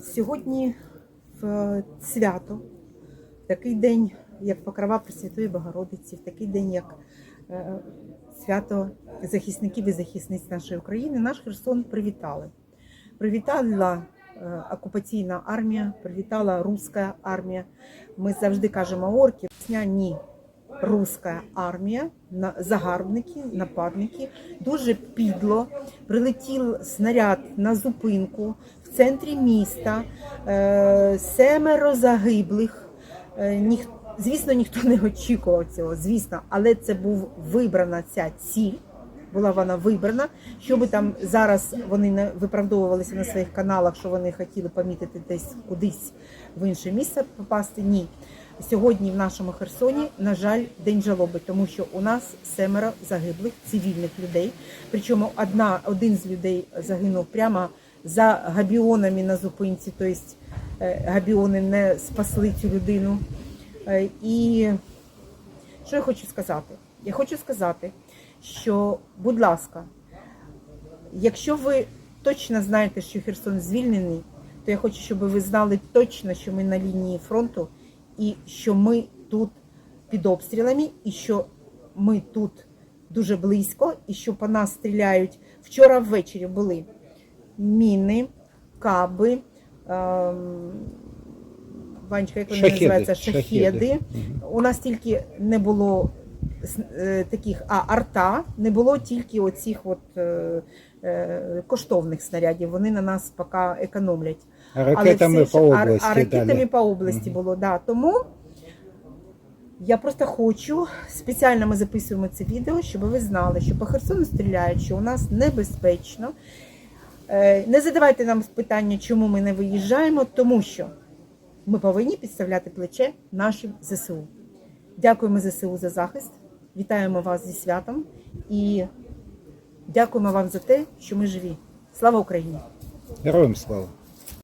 Сьогодні в свято, в такий день, як Покрова Пресвятої Богородиці, в такий день, як е, свято захисників і захисниць нашої України, наш Херсон привітали. Привітала е, окупаційна армія, привітала руська армія. Ми завжди кажемо Сня ні. Руська армія, загарбники, нападники, дуже підло прилетів снаряд на зупинку в центрі міста, е, семеро загиблих. Ніхто звісно, ніхто не очікував цього, звісно, але це був вибрана ця ціль. Була вона вибрана, щоб там зараз вони не виправдовувалися на своїх каналах, що вони хотіли помітити десь кудись в інше місце попасти. Ні. Сьогодні в нашому Херсоні, на жаль, день жалоби, тому що у нас семеро загиблих цивільних людей. Причому одна, один з людей загинув прямо за габіонами на зупинці, тобто габіони не спасли цю людину. Е, І що я хочу сказати? Я хочу сказати, що, будь ласка, якщо ви точно знаєте, що Херсон звільнений, то я хочу, щоб ви знали точно, що ми на лінії фронту і що ми тут під обстрілами, і що ми тут дуже близько, і що по нас стріляють. Вчора ввечері були міни, каби. Ем... Ванечка, як вони Шахеди, називаються? шахеди. Шахеди. У нас тільки не було е, таких, а арта, не було тільки оцих от, е, е, коштовних снарядів. Вони на нас поки економлять. А ракетами все по ж- а- області А, ракетами далі. по області було, да. Тому я просто хочу, спеціально ми записуємо це відео, щоб ви знали, що по Херсону стріляють, що у нас небезпечно. Е, Не задавайте нам питання, чому ми не виїжджаємо, тому що ми повинні підставляти плече нашим ЗСУ. Дякуємо ЗСУ за захист. Вітаємо вас зі святом і дякуємо вам за те, що ми живі. Слава Україні! Героям слава.